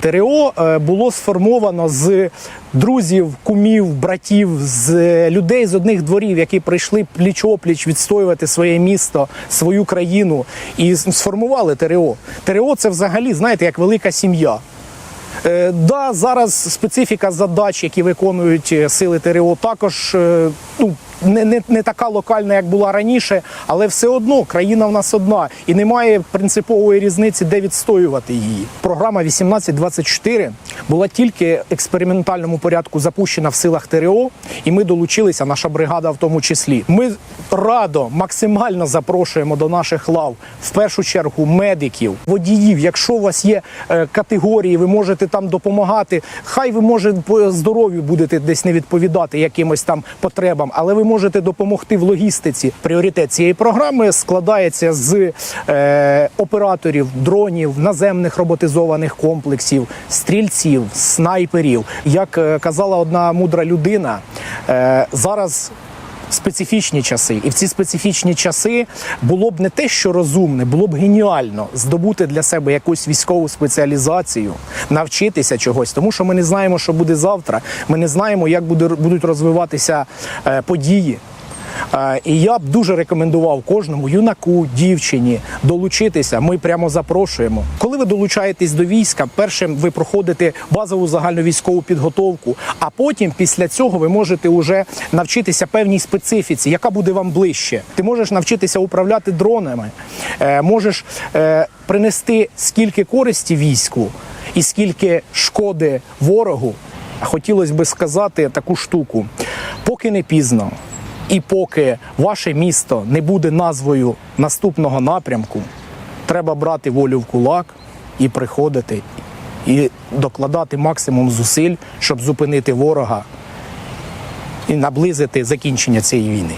ТРО е, було сформовано з друзів, кумів, братів, з людей з одних дворів, які прийшли пліч-опліч відстоювати своє місто, свою країну і сформували ТРО. ТРО це взагалі, знаєте, як велика сім'я. Е, да, зараз специфіка задач, які виконують е, сили ТРО, також е, ну, не, не, не така локальна, як була раніше, але все одно країна в нас одна і немає принципової різниці, де відстоювати її. Програма 1824 була тільки в експериментальному порядку запущена в силах ТРО, і ми долучилися, наша бригада в тому числі. Ми радо максимально запрошуємо до наших лав в першу чергу медиків, водіїв. Якщо у вас є е, категорії, ви можете там допомагати. Хай ви може по здоров'ю будете десь не відповідати якимось там потребам, але ви можете допомогти в логістиці. Пріоритет цієї програми складається з е, операторів дронів, наземних роботизованих комплексів, стрільців, снайперів. Як е, казала одна мудра людина, е, зараз специфічні часи, і в ці специфічні часи було б не те, що розумне, було б геніально здобути для себе якусь військову спеціалізацію, навчитися чогось, тому що ми не знаємо, що буде завтра. Ми не знаємо, як буде будуть розвиватися е, події. І я б дуже рекомендував кожному юнаку, дівчині долучитися. Ми прямо запрошуємо. Коли ви долучаєтесь до війська, першим ви проходите базову загальновійськову підготовку, а потім після цього ви можете вже навчитися певній специфіці, яка буде вам ближче. Ти можеш навчитися управляти дронами, е, можеш е, принести скільки користі війську і скільки шкоди ворогу. Хотілося би сказати таку штуку: поки не пізно. І поки ваше місто не буде назвою наступного напрямку, треба брати волю в кулак і приходити, і докладати максимум зусиль, щоб зупинити ворога і наблизити закінчення цієї війни.